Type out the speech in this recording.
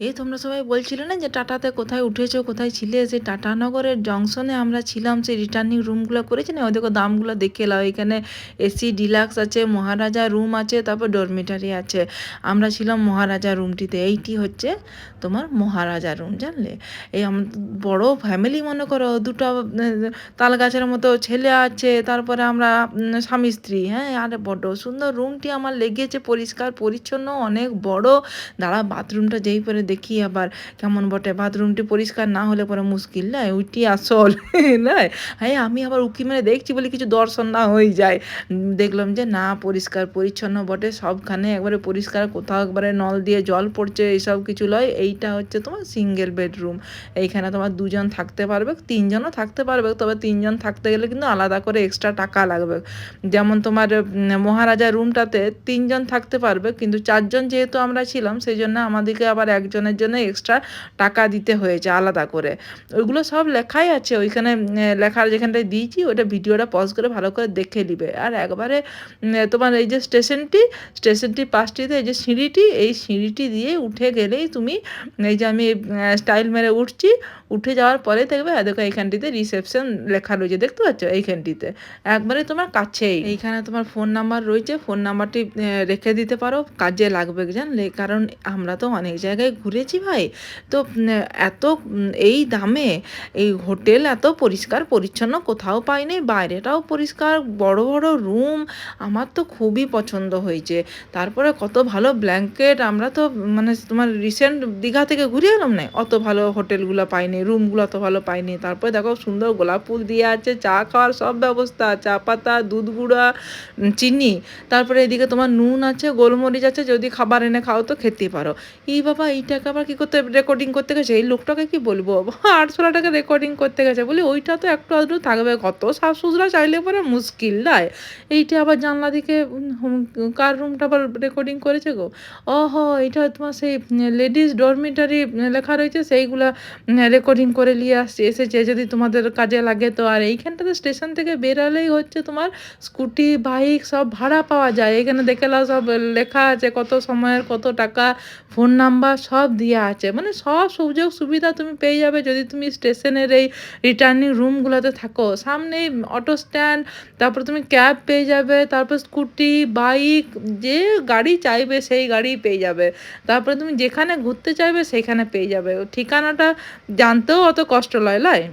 এই তোমরা সবাই বলছিলে না যে টাটাতে কোথায় উঠেছো, কোথায় ছিলে? সেই টাটানগরের জংশনে আমরা ছিলাম সেই রিটার্নিং রুমগুলো করেছি না ওদেরকে দামগুলো দেখে এলাম। এখানে এসি ডিলাক্স আছে, মহারাজা রুম আছে, তারপর ডরমিটারি আছে। আমরা ছিলাম মহারাজা রুমটিতে এইটি হচ্ছে তোমার মহারাজা রুম জানলে? এই বড় ফ্যামিলি মনে করো, দুটো তাল গাছের মতো ছেলে আছে, তারপরে আমরা স্বামী স্ত্রী হ্যাঁ? আর বড় সুন্দর রুমটি আমার লেগেছে, পরিষ্কার, পরিচ্ছন্ন, অনেক বড়। দাঁড়া বাথরুমটা যেই পরে দেখি আবার কেমন বটে? বাথরুমটি পরিষ্কার না হলে পরে মুশকিল নয় ওইটি আসল নয় হ্যাঁ আমি আবার উকি মেরে দেখছি বলে কিছু দর্শন না হয়ে যায়। দেখলাম যে না, পরিষ্কার পরিচ্ছন্ন বটে, সবখানে একবারে পরিষ্কার, কোথাও একবারে নল দিয়ে জল পড়ছে, এইসব কিছু লয়। এইটা হচ্ছে তোমার সিঙ্গেল বেডরুম এইখানে তোমার দুজন থাকতে পারবে, তিনজনও থাকতে পারবে, তবে তিনজন থাকতে গেলে কিন্তু আলাদা করে এক্সট্রা টাকা লাগবে। যেমন তোমার মহারাজা রুমটাতে তিনজন থাকতে পারবে, কিন্তু চারজন যেহেতু আমরা ছিলাম সেই জন্য আমাদেরকে আবার একজনের জন্য এক্সট্রা টাকা দিতে হয়েছে আলাদা করে। ওইগুলো সব লেখাই আছে, ওইখানে লেখার যেখানটায় দিয়েছি ওটা ভিডিওটা পজ করে ভালো করে দেখে নিবে। আর একবারে তোমার এই যে স্টেশনটি স্টেশনটি পাশটিতে এই যে সিঁড়িটি, এই সিঁড়িটি দিয়ে উঠে গেলেই তুমি, এই যে আমি স্টাইল মেরে উঠছি, উঠে যাওয়ার পরে দেখবে দেখো এইখানটিতে রিসেপশন লেখা রয়েছে, দেখতে পাচ্ছ? এইখানটিতে। একবারে তোমার কাছেই। এইখানে তোমার ফোন নাম্বার রয়েছে ফোন নাম্বারটি রেখে দিতে পারো, কাজে লাগবে, জানলে। কারণ আমরা তো অনেক জায়গায় ঘুরেছি ভাই। তো এত এই দামে এই হোটেল এত পরিষ্কার, পরিচ্ছন্ন কোথাও পাইনি, বাইরেটাও পরিষ্কার, বড় বড় রুম আমার তো খুবই পছন্দ হয়েছে। তারপরে কত ভালো ব্ল্যাঙ্কেট, আমরা তো মানে তোমার রিসেন্ট দীঘা থেকে ঘুরে এলাম না? অত ভালো হোটেলগুলো পাইনি, রুমগুলো অত ভালো পাইনি। তারপরে দেখো সুন্দর গোলাপ ফুল দিয়ে আছে, চা খাওয়ার সব ব্যবস্থা, চা পাতা, দুধ গুঁড়া চিনি। তারপরে এদিকে তোমার নুন আছে, গোলমরিচ আছে, যদি খাবার এনে খাও তো খেতে পারো। এই বাবা এইটাকে আবার কী করতে রেকর্ডিং করতে গেছে? এই লোকটাকে কি বলব? আটশো টাকা রেকর্ডিং করতে গেছে বলি ওইটা তো একটু আধটু থাকবে। কত শাশুড়রা চাইলে পরে মুশকিল নয় এইটা আবার জানলা দিকে কার রুমটা আবার রেকর্ডিং করেছে গো? ওহো এটা তোমার সেই লেডিস ডরমিটারি লেখা রয়েছে, সেইগুলা রেকর্ডিং করে নিয়ে আসছে। এসেছে যদি তোমাদের কাজে লাগে তো। আর এইখানটাতে স্টেশন থেকে বেরালেই হচ্ছে তোমার স্কুটি বাইক সব ভাড়া পাওয়া যায়। এখানে দেখে নাও সব লেখা আছে কত সময়ের কত টাকা ফোন নাম্বার সব দেওয়া আছে। মানে সব সুযোগ সুবিধা তুমি পেয়ে যাবে যদি তুমি স্টেশনের এই রিটার্নিং রুমগুলোতে থাকো। সামনে অটো স্ট্যান্ড তারপর তুমি ক্যাব পেয়ে যাবে, তারপর স্কুটি বাইক যে গাড়ি চাইবে সেই গাড়ি পেয়ে যাবে। তারপরে তুমি যেখানে ঘুরতে চাইবে সেখানে পেয়ে যাবে। ঠিকানাটা জানতেও অত কষ্ট লয় লয়?